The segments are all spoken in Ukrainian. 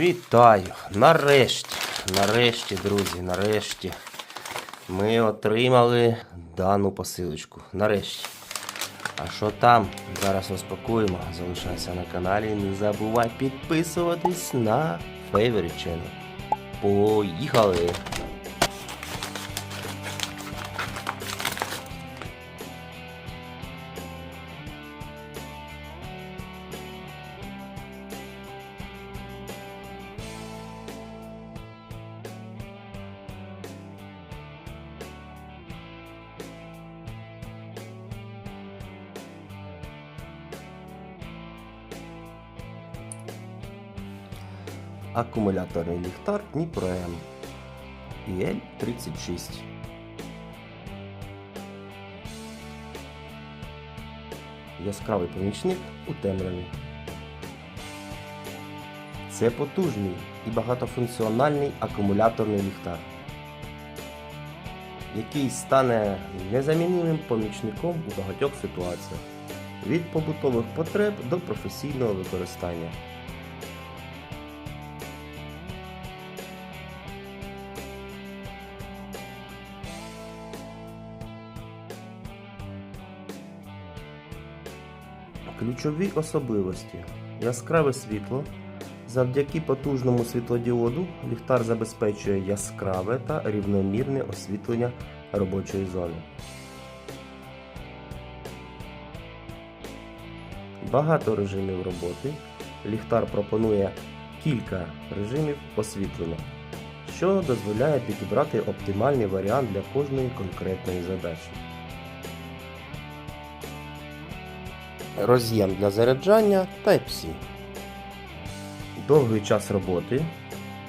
Вітаю! Нарешті, нарешті, друзі, нарешті ми отримали дану посилочку. Нарешті. А що там? Зараз розпакуємо. Залишайся на каналі. Не забувай підписуватись на Favorite Channel. Поїхали! Акумуляторний ліхтар Дніпро М. EL36. Яскравий помічник у темряві. Це потужний і багатофункціональний акумуляторний ліхтар, який стане незамінним помічником у багатьох ситуаціях від побутових потреб до професійного використання. Ключові особливості. Яскраве світло. Завдяки потужному світлодіоду ліхтар забезпечує яскраве та рівномірне освітлення робочої зони. Багато режимів роботи. Ліхтар пропонує кілька режимів освітлення, що дозволяє підібрати оптимальний варіант для кожної конкретної задачі. Роз'єм для заряджання Type-C. Довгий час роботи.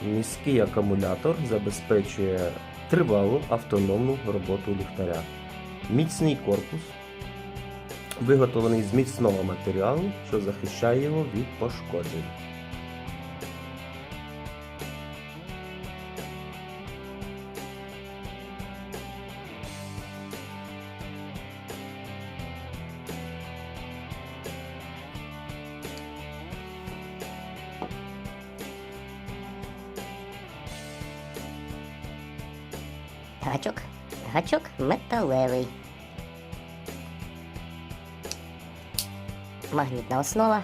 Міський акумулятор забезпечує тривалу автономну роботу ліхтаря. Міцний корпус, виготовлений з міцного матеріалу, що захищає його від пошкоджень. Гачок. Гачок металевий. Магнітна основа.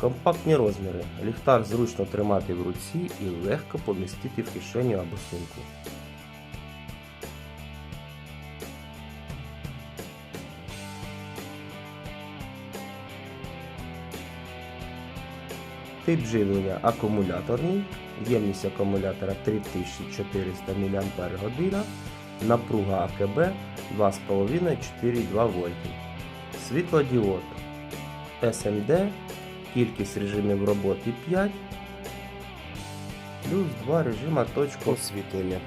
Компактні розміри. Ліхтар зручно тримати в руці і легко помістити в кишеню або сумку. Тип живлення акумуляторний. Ємність акумулятора 3400 мАч. Напруга АКБ 2,5-4,2 В. Світлодіод SMD. Кількість режимів роботи 5. Плюс 2 режима точка освітлення.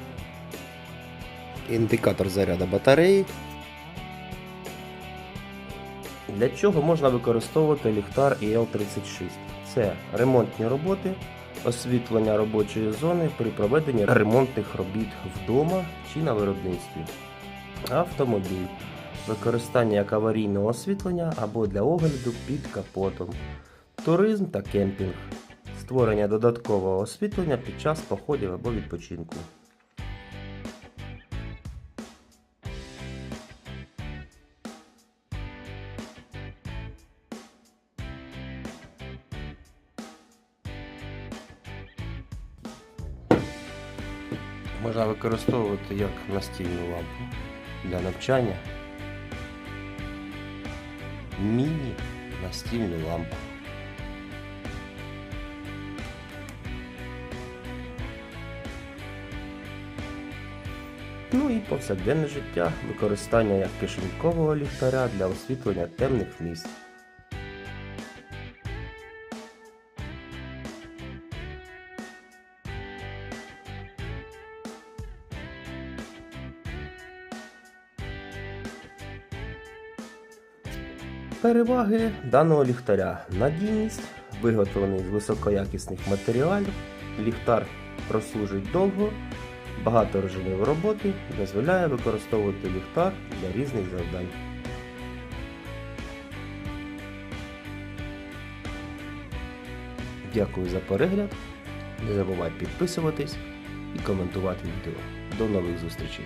Індикатор заряду батареї. Для чого можна використовувати ліхтар EL36? Це ремонтні роботи, освітлення робочої зони при проведенні ремонтних робіт вдома чи на виробництві. Автомобіль. Використання як аварійного освітлення або для огляду під капотом. Туризм та кемпінг. Створення додаткового освітлення під час походів або відпочинку. Можна використовувати як настільну лампу для навчання. Міні настільну лампу. Ну і повсякденне життя, використання як кишенькового ліхтаря для освітлення темних місць. Переваги даного ліхтаря надійність, виготовлений з високоякісних матеріалів, ліхтар прослужить довго, багато режимів роботи, дозволяє використовувати ліхтар для різних завдань. Дякую за перегляд. Не забувай підписуватись і коментувати відео. До нових зустрічей!